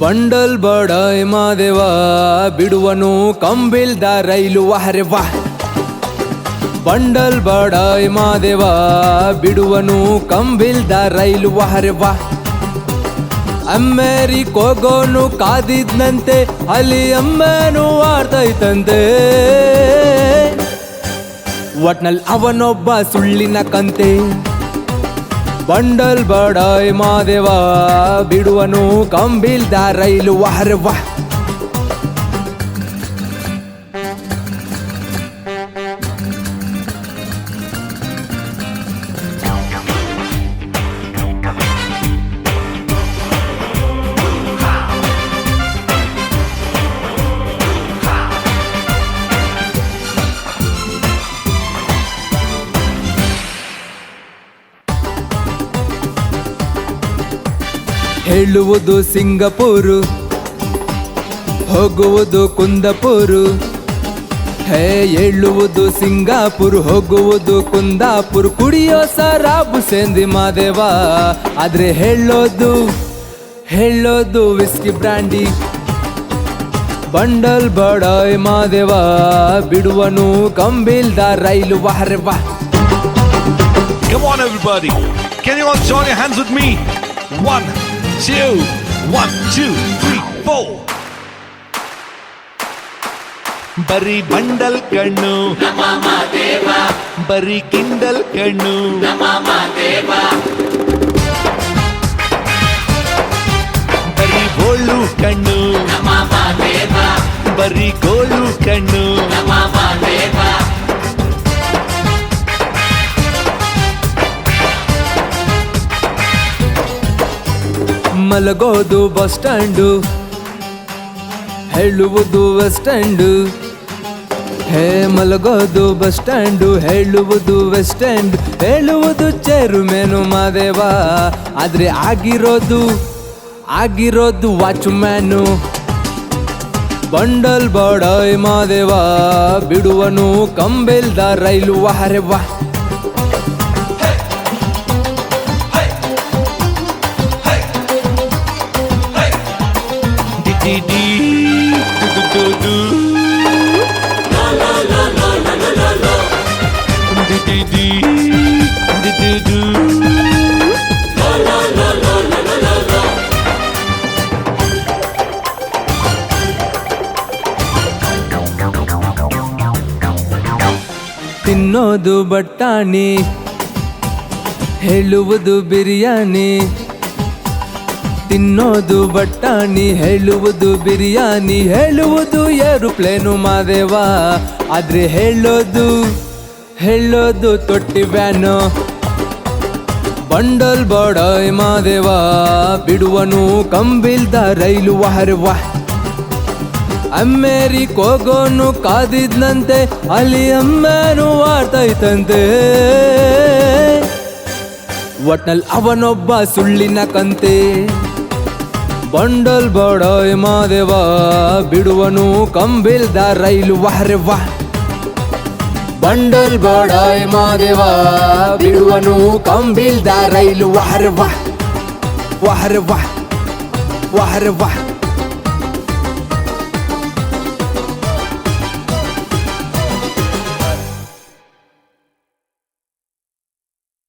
Bundle ಬಡಾಯ್ ಮಾದೇವ, ಬಿಡುವನು ಕಂಬಿಲ್ದ ರೈಲು ವಾಹರೆ ವಾಹ್. ಬಂಡಲ್ ಬಡಾಯ್ ಮಾದೇವ, ಬಿಡುವನು ಕಂಬಿಲ್ದ ರೈಲು ವಾಹರೆ ವಾಹ್. ಅಮೇರಿಕೋಗೋನು ಕಾದಿದ್ನಂತೆ, ಅಲ್ಲಿ ಅಮ್ಮನು ಆಡ್ತೈತಂತೆ. ಒಟ್ನಲ್ಲಿ ಅವನೊಬ್ಬ ಸುಳ್ಳಿನ ಕಂತೆ. ಬಂಡಲ್ ಬಡಾಯ್ ಮಾದೇವ ಬಿಡುವನು ಕಂಬಿಲ್ದ ರೈಲು ವಾಹ್ ಹೇಳುವುದು ಸಿಂಗಪೂರು ಹೋಗುವುದು ಕುಂದಪುರು ಹೇ ಹೇಳುವುದು ಸಿಂಗಾಪುರ್ ಹೋಗುವುದು ಕುಂದಾಪುರ್ ಕುಡಿಯೋ ಸರಾಬು ಸೇಂದಿ ಮಾದೇವ ಆದ್ರೆ ಹೇಳೋದು ಹೇಳೋದು ವಿಸ್ಕಿ ಬ್ರಾಂಡಿ ಬಂಡಲ್ ಬಡಾಯ್ ಮಾದೇವ ಬಿಡುವನು ಕಂಬಿಲ್ದ ರೈಲು ವಾಹರೆ ವಾಹ್ Come on, everybody. Can you all join your hands with me? Two, one, two, three, four. ಬರೀ ಬಂಡಲ್ ಕಣ್ಣು. ಬರೀ ಕಿಂಡಲ್ ಕಣ್ಣು. ಬರೀ ಬೋಳು ಕಣ್ಣು. ಮಲಗೋದು ಬಸ್ ಸ್ಟ್ಯಾಂಡು. ಹೇಳುವುದು ಬಸ್ ಸ್ಟ್ಯಾಂಡು ಹೇ, ಮಲಗೋದು ಬಸ್ ಸ್ಟ್ಯಾಂಡು. ಹೇಳುವುದು ವೆಸ್ಟ್ ಸ್ಟ್ಯಾಂಡ್ ಹೇಳುವುದು ಚೇರು ಮೇನು ಮಾದೇವ. ಆದ್ರೆ ಆಗಿರೋದು ಆಗಿರೋದು ವಾಚ್ ಮ್ಯಾನು ಬಂಡಲ್ ಬಾಡಾಯ್ ಮಾದೇವ. ಬಿಡುವನು ಕಂಬೆಲ್ದ ರೈಲು ವಾಹರೆ ವಾಹ್ ತಿನ್ನೋದು ಬಟ್ಟಾಣಿ ಹೇಳುವುದು ಬಿರಿಯಾನಿ. ತಿನ್ನೋದು ಬಟ್ಟಾಣಿ ಹೇಳುವುದು ಬಿರಿಯಾನಿ. ಹೇಳುವುದು ಏರುಪ್ಲೇನು ಮಾದೇವ, ಆದ್ರೆ ಹೇಳೋದು ಹೇಳೋದು ತೊಟ್ಟಿ ಬ್ಯಾನು ಬಂಡಲ್ ಬಡಾಯ್ ಮಾದೇವ, ಬಿಡುವನು ಕಂಬಿಲ್ದ ರೈಲು ವಾಹ್ ಅಮೇರಿಕೋಗೋನು ಕಾದಿದ್ನಂತೆ, ಅಲ್ಲಿ ಅಮ್ಮನು ಆಡ್ತೈತಂತೆ ಒಟ್ನಲ್ಲಿ ಅವನೊಬ್ಬ ಸುಳ್ಳಿನ ಕಂತೆ. ಬಂಡಲ್ ಬಡಾಯ್ ಮಾದೇವ, ಬಿಡುವನು ಕಂಬಿಲ್ದ ರೈಲು ವಾಹರೆ ವಾಹ್ ಬಂಡಲ್ ಬಡಾಯ್ ಮಾದೇವ, ಬಿಡುವನು ಕಂಬಿಲ್ದ ರೈಲು ವಾಹರೆ ವಾಹ್ ವಾಹರೆ ವಾಹ್ ವಾಹರೆ ವಾಹ್